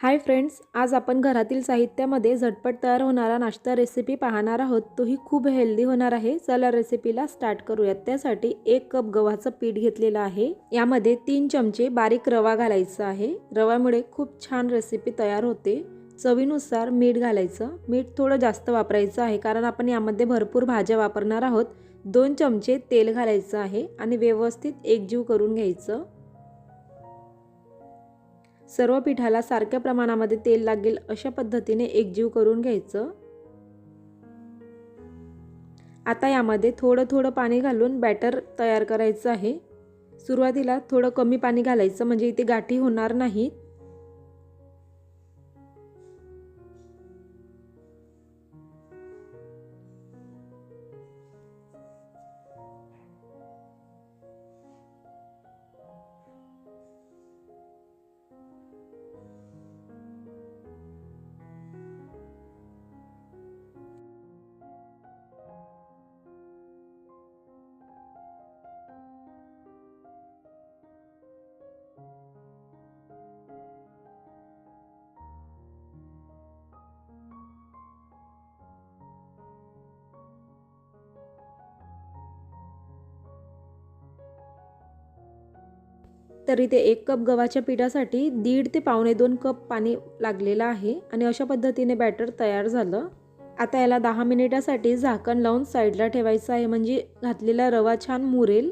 Hi friends आज आपण घरातील साहित्यामध्ये झटपट तयार होणारा नाश्ता रेसिपी पाहणार आहोत. तोही खूप हेल्दी होणार आहे. चला रेसिपीला स्टार्ट करूयात. त्यासाठी एक कप गव्हाचं पीठ घेतलेलं आहे. यामध्ये तीन चमचे बारीक रवा घालायचा आहे. रव्यामुळे खूप छान रेसिपी तयार होते. चवीनुसार मीठ घालायचं. मीठ थोडं जास्त वापरायचं आहे कारण आपण यामध्ये भरपूर भाज्या वापरणार आहोत. दोन चमचे तेल घालायचं आहे आणि व्यवस्थित एकजीव करून घ्यायचं. सर्व पिठाला सारख्या प्रमाणामध्ये तेल लागेल अशा पद्धतीने एकजीव करून घ्यायचं. आता यामध्ये थोडं थोडं पाणी घालून बॅटर तयार करायचं आहे. सुरुवातीला थोडं कमी पाणी घालायचं म्हणजे इथे गाठी होणार नाहीत तर इथे एक कप गव्हाच्या पिठासाठी दीड ते पावणे दोन कप पाणी लागलेलं आहे आणि अशा पद्धतीने बॅटर तयार झालं. आता याला दहा मिनिटासाठी झाकण लावून साईडला ठेवायचं आहे म्हणजे घातलेला रवा छान मुरेल.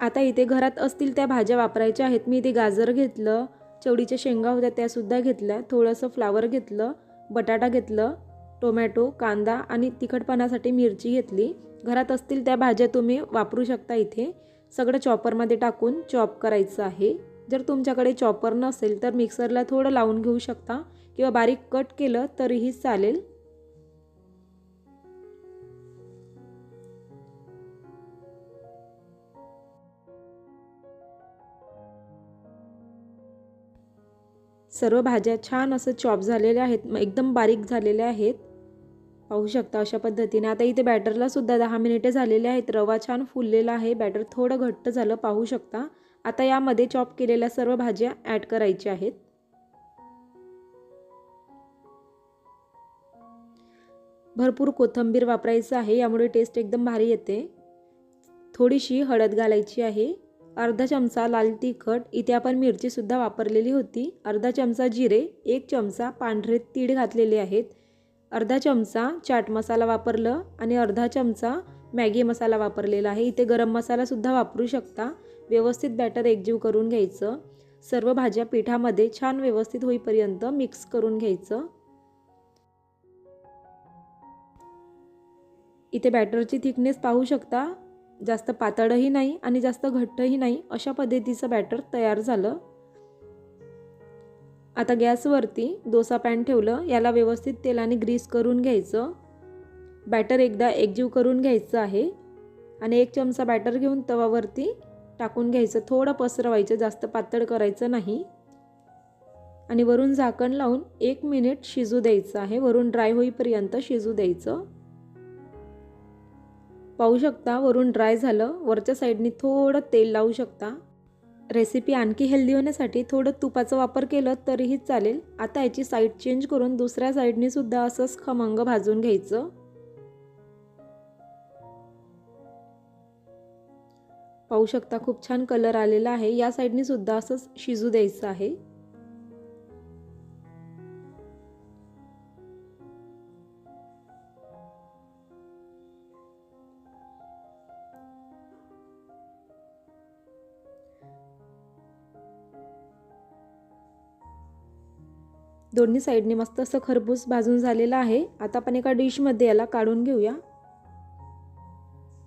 आता इथे घरात असतील त्या भाज्या वापरायच्या आहेत. मी इथे गाजर घेतलं चवडीच्या शेंगा होत्या त्यासुद्धा घेतल्या थोडंसं फ्लावर घेतलं बटाटा घेतलं टोमॅटो कांदा आणि तिखटपणासाठी मिरची घेतली. घरात असतील त्या भाज्या तुम्ही वापरू शकता इथे. सगळं चॉपरमध्ये टाकून चॉप करायचं आहे. जर तुमच्याकडे चॉपर नसेल तर मिक्सरला थोडं लावून घेऊ शकता किंवा बारीक कट केलं तरीही चालेल. सर्व भाज्या छान असं चॉप झालेल्या आहेत एकदम बारीक झालेल्या आहेत. पाहू शकता अशा पद्धतीने. आता इथे बॅटरला सुद्धा दहा मिनिटे झालेले आहेत. रवा छान फुललेला आहे. बॅटर थोडं घट्ट झालं पाहू शकता. आता यामध्ये चॉप केलेल्या सर्व भाज्या ॲड करायच्या आहेत. भरपूर कोथंबीर वापरायचं आहे. यामुळे टेस्ट एकदम भारी येते. थोडीशी हळद घालायची आहे. अर्धा चमचा लाल तिखट. इथे आपण मिरचीसुद्धा वापरलेली होती. अर्धा चमचा जिरे एक चमचा पांढरे तीळ घातलेले आहेत. अर्धा चमचा चाट मसाला वापरलं आणि अर्धा चमचा मॅगी मसाला वापरलेला आहे. इथे गरम मसालासुद्धा वापरू शकता. व्यवस्थित बॅटर एकजीव करून घ्यायचं. सर्व भाज्या पिठामध्ये छान व्यवस्थित होईपर्यंत मिक्स करून घ्यायचं. इथे बॅटरची थिकनेस पाहू शकता. जास्त पातळही नाही आणि जास्त घट्टही नाही. अशा पद्धतीचं बॅटर तयार झालं. आता गॅसवरती डोसा पॅन ठेवलं याला व्यवस्थित तेलाने ग्रीस करून घ्यायचं. बॅटर एकदा एकजीव करून घ्यायचं आहे. आणि एक चमचा बॅटर घेऊन तवावरती टाकून घ्यायचं. थोडं पसरवायचं जास्त पातळ करायचं नाही. आणि वरून झाकण लावून एक मिनिट शिजू द्यायचं आहे. वरून ड्राय होईपर्यंत शिजू द्यायचं. पाहू शकता वरून ड्राय झालं. वरच्या साईडनी थोडं तेल लावू शकता. रेसिपी आणखी हेल्दी होण्यासाठी थोडं तुपाचा वापर केलं तरीही चालेल. आता याची साईड चेंज करून दुसऱ्या साईडने सुद्धा असंच खमंग भाजून घ्यायचं. पाहू शकता खूप छान कलर आलेला आहे. या साईडने सुद्धा असंच शिजू द्यायचं आहे. दोन्ही साईडने मस्त असं खरबूज भाजून झालेलं आहे. आता आपण एका डिशमध्ये याला काढून घेऊया.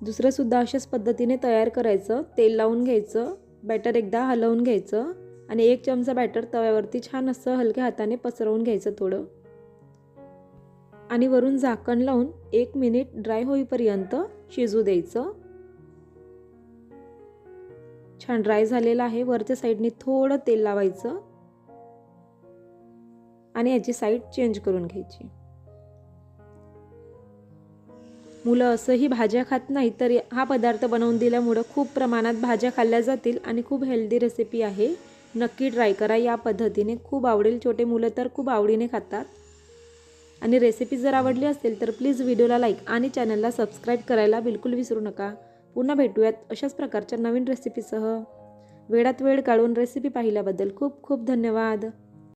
दुसरंसुद्धा अशाच पद्धतीने तयार करायचं. तेल लावून घ्यायचं. बॅटर एकदा हलवून घ्यायचं. आणि एक चमचा बॅटर तव्यावरती छान असं हलक्या हाताने पसरवून घ्यायचं थोडं. आणि वरून झाकण लावून एक मिनिट ड्राय होईपर्यंत शिजू द्यायचं. छान ड्राय झालेलं आहे. वरच्या साईडने थोडं तेल लावायचं. आणि याची साईड चेंज करून घ्यायची. मुलं असंही भाज्या खात नाही तर हा पदार्थ बनवून दिल्यामुळं खूप प्रमाणात भाज्या खाल्ल्या जातील आणि खूप हेल्दी रेसिपी आहे. नक्की ट्राय करा या पद्धतीने. खूप आवडेल छोटे मुलं तर खूप आवडीने खातात. आणि रेसिपी जर आवडली असेल तर प्लीज व्हिडिओला लाईक आणि चॅनलला सबस्क्राईब करायला बिलकुल विसरू नका. पुन्हा भेटूयात अशाच प्रकारच्या नवीन रेसिपीसह वेळात वेळ काढून रेसिपी पाहिल्याबद्दल खूप खूप धन्यवाद.